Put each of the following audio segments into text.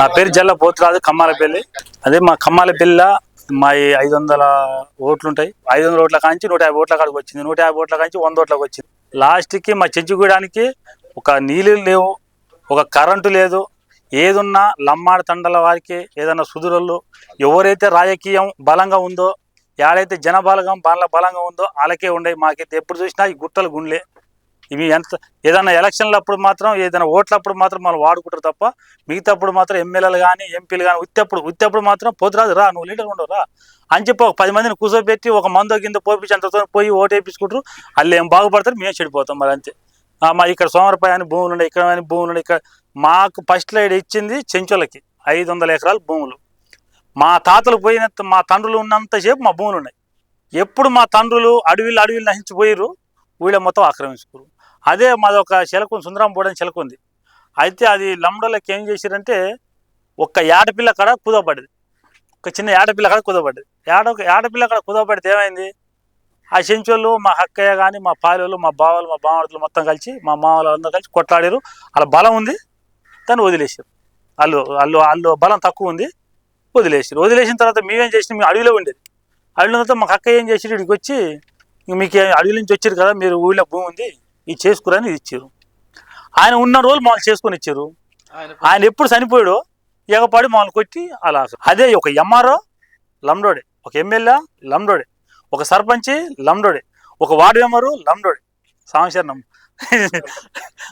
నా పేరు జల్ల పోతురాజు కమ్మాలపల్లి. అదే మా కమ్మాలపల్లి మా ఈ ఐదు వందల ఓట్లు ఉంటాయి ఐదు వందల ఓట్ల కాంచి నూట యాభై ఓట్ల కాడికి వచ్చింది. నూట యాభై ఓట్ల కాంచి వంద ఓట్లకు వచ్చింది. లాస్ట్కి మా చెంచుకోవడానికి ఒక నీళ్ళు లేవు ఒక కరెంటు లేదు. ఏదున్నా లమ్మాడ తండల వారికి ఏదన్నా సుదురులు ఎవరైతే రాజకీయం బలంగా ఉందో ఏడైతే జనబలగం బల బలంగా ఉందో వాళ్ళకే ఉండే మాకైతే ఎప్పుడు చూసినా ఈ గుట్టలు గుండ్లే. ఇవి ఎంత ఏదైనా ఎలక్షన్లప్పుడు మాత్రం ఏదైనా ఓట్లప్పుడు మాత్రం మనం వాడుకుంటారు తప్ప మిగతాప్పుడు మాత్రం ఎమ్మెల్యేలు కానీ ఎంపీలు కానీ ఉత్తప్పుడు ఉత్తప్పుడు మాత్రం పోతురాదు రా నువ్వు లీడర్ ఉండవు రా అని చెప్పి ఒక పది మందిని కూర్చోబెట్టి ఒక మందో కింద పోపించి అంతతో పోయి ఓటు వేయించుకుంటారు. వాళ్ళు ఏం బాగుపడతారు మేము చెడిపోతాం మరి అంతే. మా ఇక్కడ సోమరపాయ అని భూములు ఉన్నాయి ఇక్కడ అని భూములు ఉన్నాయి ఇక్కడ మాకు ఫస్ట్ లైడ్ ఇచ్చింది చెంచులకి ఐదు వందల ఎకరాల భూములు. మా తాతలు పోయినంత మా తండ్రులు ఉన్నంతసేపు మా భూములు ఉన్నాయి. ఎప్పుడు మా తండ్రులు అడవిలు అడవిలు నశించిపోయారు వీళ్ళ మొత్తం ఆక్రమించుకోరు అదే మాది ఒక చిలక సుందరం బోడని చిలక ఉంది. అయితే అది లంబడోళ్ళకి ఏం చేశారంటే ఒక్క ఏడపిల్ల కాడ కుదవబడ్డది. ఒక చిన్న ఏడపిల్ల కాడ కుదవబడ్డది. ఏడ ఏడపిల్ల కాడ కుదవబడితే ఏమైంది? ఆ చెంచోళ్ళు మా అక్కయ్య కానీ మా పాలోళ్ళు మా బావలు మా బావడులు మొత్తం కలిసి మా మామలు అందరూ కలిసి కొట్లాడారు అలా బలం ఉంది దాన్ని వదిలేసారు వాళ్ళు వాళ్ళు వాళ్ళు బలం తక్కువ ఉంది వదిలేసారు వదిలేసిన తర్వాత మేమేం చేసినాం? మేము అడవిలో ఉండేది. అడవిలో తర్వాత మాకు అక్క ఏం చేసి ఇక్కడికి వచ్చి మీకు అడవి నుంచి వచ్చారు కదా మీరు ఊళ్ళో భూమి ఉంది. ఇది చేసుకురని ఇది ఇచ్చారు. ఆయన ఉన్న రోజులు మమ్మల్ని చేసుకొని ఇచ్చారు. ఆయన ఎప్పుడు చనిపోయాడో ఎగపాడి మమ్మల్ని కొట్టి అలా అదే ఒక ఎంఆర్ఓ లండోడే ఒక ఎమ్మెల్యే లండోడే ఒక సర్పంచి లండోడే ఒక వార్డు మెంబరు లండోడే. సాంశరణం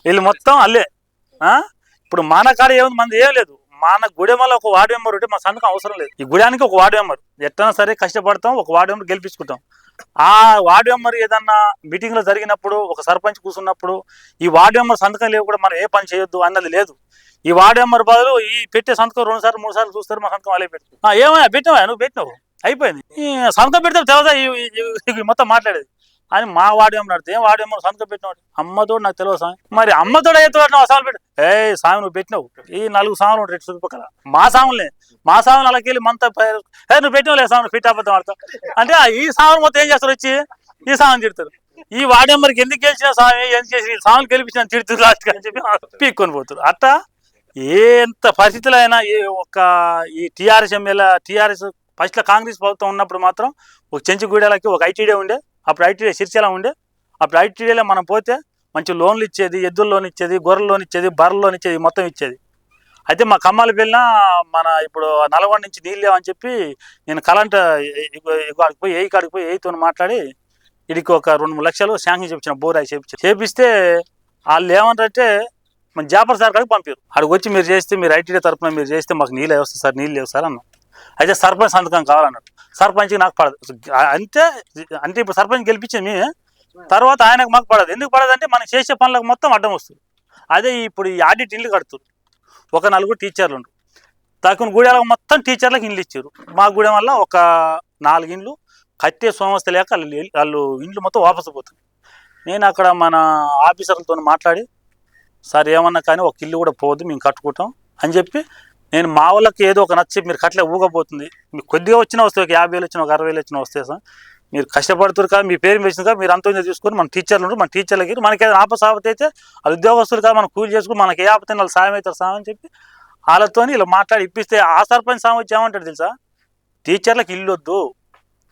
వీళ్ళు మొత్తం అల్లే? ఇప్పుడు మాన కాడ ఏముంది? మంది ఏం లేదు. మన గుడెమలో ఒక వార్డు మెంబర్ ఉంటే మా సంతకం అవసరం లేదు. ఈ గుడానికి ఒక వార్డు మెంబర్. ఎట్టైనా సరే కష్టపడతాం ఒక వార్డు మెంబర్ గెలిపించుకుంటాం. ఆ వార్డు మెంబర్ ఏదన్నా మీటింగ్లో జరిగినప్పుడు ఒక సర్పంచ్ కూర్చున్నప్పుడు ఈ వార్డు మెంబర్ సంతకం లేవు కూడా మనం ఏ పని చేయొద్దు అన్నది లేదు. ఈ వార్డు మెంబర్ బదులు ఈ పెట్టే సంతకం రెండు సార్లు మూడు సార్లు చూస్తారు మా సంతకం అలా పెట్టు ఏమయ్యా పెట్టినావా నువ్వు పెట్టినావు? అయిపోయింది. సంతకం పెడితే తెలదా ఈ మొత్తం మాట్లాడేది? అని మా వాడు ఏమన్నా అడితే వాడు సంతకం పెట్టినాడు అమ్మతోడు నాకు తెలియదు స్వామి. మరి అమ్మతోడు అయితే పెట్టినావు సాములు పెట్టు. ఏ స్వామి నువ్వు పెట్టినావు. ఈ నాలుగు సాములు ఉంటాయి చుట్టుపక్కల. మా సాములే. మా సాములు అలాగే వెళ్ళి మంత ఏ నువ్వు పెట్టినావు లేదు సాములు ఫిట్ అబద్ధం ఆడతావు అంటే ఈ సాములు మొత్తం ఏం చేస్తారు వచ్చి? ఈ సాములు తిడతారు. ఈ వాడెమ్మరికి ఎందుకు గెలిచిన స్వామి ఎందుకు చేసి సాములు గెలిపించిన తిడుతుంది లాస్ట్ అని చెప్పి పీక్కొని పోతారు. అట్టా? ఎంత పరిస్థితులు అయినా ఏ ఒక ఈ టీఆర్ఎస్ ఎమ్మెల్యే టీఆర్ఎస్ ఫస్ట్లో కాంగ్రెస్ ప్రభుత్వం ఉన్నప్పుడు మాత్రం ఒక చెంచుగూడెలకి ఒక ఐటీడీ ఉండే. అప్పుడు ఐటీడీ సిరిసిల్ల ఉండే అప్పుడు ఐటీడీలో మనం పోతే మంచి లోన్లు ఇచ్చేది ఎద్దుల లోన్ ఇచ్చేది గొర్రెల లోన్ ఇచ్చేది బర్రెల లోన్ ఇచ్చేది మొత్తం ఇచ్చేది. అయితే మా కమ్మాలు వెళ్ళినా మన ఇప్పుడు నల్గొండ నుంచి నీళ్ళు లేవని చెప్పి నేను కరెంట్ కాడికి పోయి ఏ కాడికి పోయి ఏతో మాట్లాడి ఇడికి ఒక రెండు మూడు లక్షలు శాంక్షన్ చేపించిన బోర్ అయి చేపిస్తే వాళ్ళు ఏమంటారంటే మన జాపర్ సార్ కాడికి పంపారు. అక్కడికి వచ్చి మీరు చేస్తే మీరు ఐటీడీ తరఫున మీరు చేస్తే మాకు నీళ్ళు వస్తుంది సార్ నీళ్ళు లేవు సార్ అన్న. అయితే సర్పంచ్ సంతకం కావాలన్నాడు సర్పంచ్కి నాకు పడదు. అంతే అంటే ఇప్పుడు సర్పంచ్ గెలిపించింది మేమే తర్వాత ఆయనకు మాకు పడదు. ఎందుకు పడదు అంటే మనం చేసే పనులకు మొత్తం అడ్డం వస్తుంది. అదే ఇప్పుడు ఈ ఆడిట్ ఇల్లు కడుతుంది ఒక నలుగురు టీచర్లు ఉండు. తక్కువ గూడెలకు మొత్తం టీచర్లకు ఇండ్లు ఇచ్చారు. మా గూడెం వల్ల ఒక నాలుగు ఇండ్లు కట్టే సోమస్త లేక వాళ్ళు వాళ్ళు ఇండ్లు మొత్తం వాపసు పోతుంది. నేను అక్కడ మన ఆఫీసర్లతో మాట్లాడి సార్ ఏమన్నా కానీ ఒక ఇల్లు కూడా పోదు మేము కట్టుకుంటాం అని చెప్పి నేను మా వాళ్ళకి ఏదో ఒక నచ్చి మీరు కట్లే ఊగబోతుంది. మీకు కొద్దిగా వచ్చిన వస్తాయి ఒక యాభై వేలు వచ్చిన ఒక అరవై వేలు వచ్చిన వస్తాయి సార్. మీరు కష్టపడుతున్నారు కదా మీ పేరు వేసిన కదా మీరు అంత చూసుకొని మన టీచర్లు ఉంటారు మన టీచర్లకి మనకి ఏదైనా ఆపద ఆపత అయితే అది ఉద్యోగస్తులు కదా మనం కూలి చేసుకుని మనకి ఏ ఆపత వాళ్ళు సాయం అవుతారు సాయం అని చెప్పి వాళ్ళతో ఇలా మాట్లాడి ఇప్పిస్తే ఆ సర్పంచ్ సాయం వచ్చి ఏమంటాడు తెలుసా? టీచర్లకు ఇల్లు వద్దు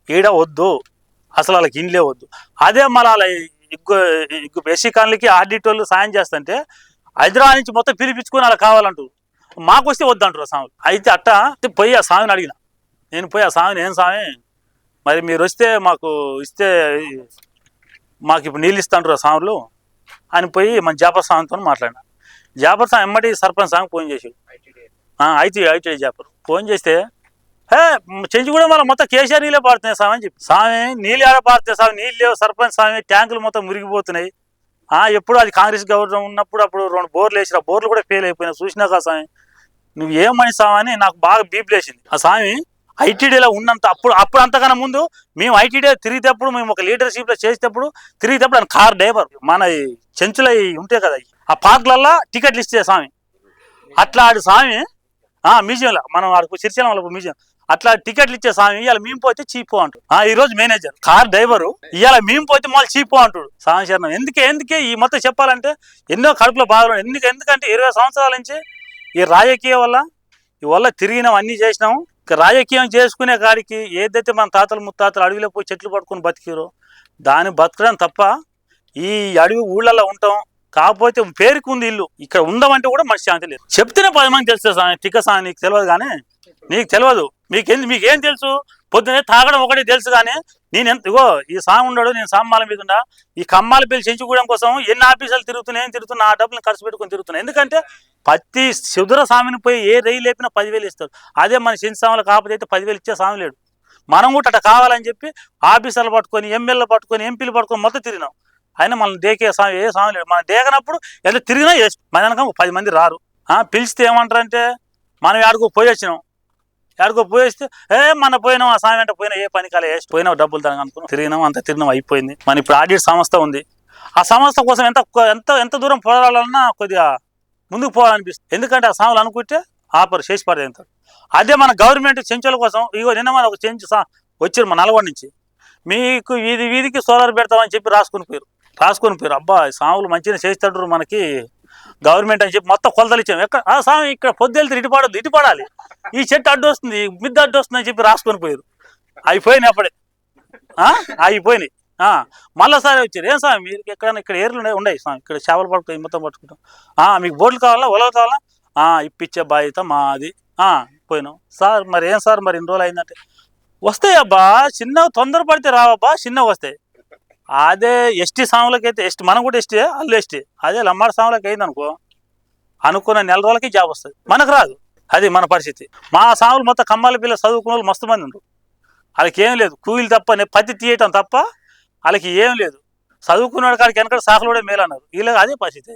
ఈడ వద్దు అసలు వాళ్ళకి ఇండ్లే వద్దు. అదే మళ్ళీ వాళ్ళ ఇగ్గు ఇగ్గు ఎస్సీ ఆడిటోళ్ళు సాయం చేస్తుంటే హైదరాబాద్ నుంచి మొత్తం పిలిపించుకొని అలా కావాలంటారు. మాకు వస్తే వద్దంటారు ఆ స్వామి. అయితే అట్ట పోయి ఆ స్వామిని అడిగిన. నేను పోయి ఆ స్వామిని ఏం స్వామి? మరి మీరు వస్తే మాకు ఇస్తే మాకు ఇప్పుడు నీళ్ళు ఇస్తాంటారు ఆ స్వాములు అని పోయి మన జాపర్ స్వామితో మాట్లాడిన. జాపర్ స్వామి ఎమ్మటి సర్పంచ్ స్వామి ఫోన్ చేసి అయితే అయితే జాపర్. ఫోన్ చేస్తే హే చెంచి కూడా మళ్ళీ మొత్తం కేసీఆర్ నీళ్ళే పాడుతున్నాయి స్వామి అని చెప్పి. స్వామి నీళ్ళు ఏడ పారుతాయి స్వామి? నీళ్ళు లేవు సర్పంచ్ స్వామి ట్యాంకులు మొత్తం మురిగిపోతున్నాయి. ఆ ఎప్పుడు అది కాంగ్రెస్ గవర్నమెంట్ ఉన్నప్పుడు అప్పుడు రెండు బోర్లు వేసిన బోర్లు కూడా ఫెయిల్ అయిపోయినాయి. చూసినా కదా స్వామి. నువ్వు ఏం మనిషి స్వామి అని నాకు బాగా బీపులేసింది ఆ స్వామి ఐటీడీలో ఉన్నంత అప్పుడు అప్పుడు అంతకన్నా ముందు మేము ఐటీడీ తిరిగేటప్పుడు మేము ఒక లీడర్షిప్లో చేసేటప్పుడు తిరిగేటప్పుడు ఆయన కార్ డ్రైవర్ మన చెంచులు ఉంటాయి కదా ఆ పార్కులల్లో టికెట్లు ఇస్తే స్వామి. అట్లా ఆడు స్వామి మ్యూజియంలో మనం ఆడుకు సిరిచలం వాళ్ళ మ్యూజియం అట్లా టికెట్లు ఇచ్చే స్వామి ఇవాళ మేము పోతే చీపు అంటాడు. ఆ ఈ రోజు మేనేజర్ కార్ డ్రైవరు ఇవాళ మేము పోతే మళ్ళీ చీపు అంటాడు. స్వామి శరణం ఎందుకే ఎందుకే ఈ మొత్తం చెప్పాలంటే ఎన్నో కడుపులో బాధలు ఎందుకు ఎందుకంటే ఇరవై సంవత్సరాల నుంచి ఈ రాజకీయం వల్ల ఈ వల్ల తిరిగినాం అన్ని చేసినాం. ఇక రాజకీయం చేసుకునే కాడికి ఏదైతే మన తాతలు ముత్తాతలు అడవిలో పోయి చెట్లు పట్టుకొని బతికిరో దాన్ని బతకడం తప్ప ఈ అడవి ఊళ్ళల్లో ఉంటాం. కాకపోతే పేరుకు ఉంది ఇల్లు. ఇక్కడ ఉందామంటే కూడా మనకి శాంతి లేదు. చెప్తేనే పది మంది తెలుస్తుంది స్వామి టిక్క స్వామి నీకు తెలియదు కానీ నీకు తెలియదు మీకేం మీకేం తెలుసు? పొద్దునే తాగడం ఒకటి తెలుసు కానీ నేను ఎంత ఇగో ఈ సాంగ్ ఉన్నాడు నేను సామాల మీద ఈ కమ్మాల బిల్లు చెంచుకోవడం కోసం ఎన్ని ఆఫీసులు తిరుగుతున్నాయి ఏం తిరుగుతున్నా ఆ డబ్బులు ఖర్చు పెట్టుకొని తిరుగుతున్నాయి ఎందుకంటే ప్రతి శుద్ర స్వామిని పోయి ఏ రైలు లేపినా పదివేలు ఇస్తారు అదే మన చిన్న స్వాములు కాకపోతే అయితే పదివేలు ఇచ్చే స్వామి లేడు. మనం కూడా అట్లా కావాలని చెప్పి ఆఫీసర్లు పట్టుకొని ఎమ్మెల్యేలు పట్టుకొని ఎంపీలు పట్టుకొని మొత్తం తిరిగినాం. అయినా మనం దేకే స్వామి ఏ స్వామి లేడు. మనం దేకనప్పుడు ఎంత తిరిగినా మన వెనక పది మంది రారు. ఆ, పిలిస్తే ఏమంటారంటే మనం ఆడుకు పోయి వచ్చినాం. ఎక్కడికో పోయేస్తే ఏ మన పోయినాం ఆ సాయం అంటే పోయినా ఏ పని కాలే వేస్ట్ పోయినా డబ్బులు తనగా అనుకున్నాం. తిరిగినాం అంత తిరిగినాం అయిపోయింది. మన ఇప్పుడు ఆడిట్ సంస్థ ఉంది. ఆ సంస్థ కోసం ఎంత ఎంత ఎంత దూరం పోరాడాలన్నా కొద్దిగా ముందుకు పోవాలనిపిస్తుంది. ఎందుకంటే ఆ సాములు అనుకుంటే ఆపరు చేసి పడేంత అదే మన గవర్నమెంట్ చెంచుల కోసం ఇగో నిన్న మన ఒక చెంచు సా వచ్చారు మన నల్గొండ నుంచి. మీకు వీధి వీధికి సోలార్ పెడతామని చెప్పి రాసుకుని పోయారు రాసుకొని పోయారు అబ్బా ఈ సాములు మంచిగా చేస్తాడు మనకి. గవర్నమెంట్ అని చెప్పి మొత్తం కొలతలు ఇచ్చాము ఎక్కడ ఆ స్వామి ఇక్కడ పొద్దువెళ్తే ఇటు పడద్దు ఇటు పడాలి. ఈ చెట్టు అడ్డు వస్తుంది మిద్ద అడ్డు వస్తుంది అని చెప్పి రాసుకొని పోయారు. అయిపోయినాయి అప్పుడే. ఆ? అయిపోయినాయి. ఆ, మళ్ళా సరే వచ్చారు. ఏం స్వామి మీరు ఎక్కడైనా ఇక్కడ ఏర్లు ఉన్నాయి? ఉన్నాయి స్వామి ఇక్కడ చేపలు పట్టుకుని మొత్తం పట్టుకుంటాం. మీకు బోట్లు కావాలా? ఒలలు కావాలా? ఆ, ఇప్పించే బాధ్యత మాది. ఆ, పోయినాం. సార్ మరి ఏం సార్ మరి ఇన్ని రోజులు అయిందంటే? వస్తాయి అబ్బా చిన్న తొందరపడితే రావబ్బా చిన్నగా వస్తాయి. అదే ఎస్టీ సాములకైతే ఎస్టీ మనం కూడా ఎస్టీ అల్లు ఎస్టీ. అదే లమ్మాడి సాములకి అయింది అనుకో అనుకున్న నెల రోజులకి జాబ్ వస్తుంది. మనకు రాదు. అది మన పరిస్థితి. మా సాములు మొత్తం కమ్మాల పిల్ల చదువుకున్న వాళ్ళు మస్తు మంది ఉండరు వాళ్ళకి ఏం లేదు. కూలీలు తప్ప పత్తి తీయటం తప్ప వాళ్ళకి ఏం లేదు. చదువుకున్నాడు కాడికి వెనకడ సాకులు కూడా మేలు అన్నారు వీళ్ళకి అదే పరిస్థితి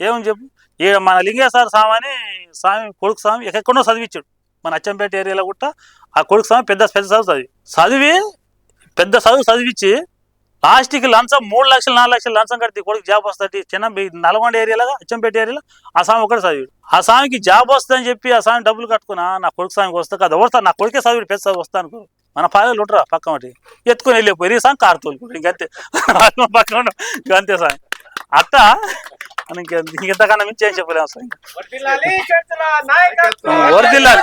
ఏమని చెప్పు? ఈ మన లింగేశ్వర స్వామి అని స్వామి కొడుకు స్వామి ఎక్కడో చదివించాడు మన అచ్చంపేట ఏరియాలో కూడా ఆ కొడుకు స్వామి పెద్ద పెద్ద చదువు చదివి చదివి పెద్ద చదువు చదివించి లాస్ట్కి లంచం మూడు లక్షలు నాలుగు లక్షలు లంచం కడితే కొడుకు జాబ్ వస్తుంది. చిన్న నల్గొండ ఏరియాలో అచ్చంపేట ఏరియాలో ఆ స్వామి ఒకటి చదివాడు. ఆ స్వామికి జాబ్ వస్తుందని చెప్పి ఆ స్వామి డబ్బులు కట్టుకున్నా నా కొడుకు స్వామికి వస్తా కదా. వస్తా నా కొడుకే చదివి పెద్ద చదువు వస్తా అనుకో. మన పాయలు ఉంటారా పక్క ఒకటి ఎత్తుకొని వెళ్ళిపోయి స్వామి కారు తోలుకుంటారు ఇంకంతే పక్కన ఇంకంతే అట్ట ఇంక ఇంకెంతకన్నా మించి ఏం చెప్పలేము నాయకత్వం. వరదిల్లాలి.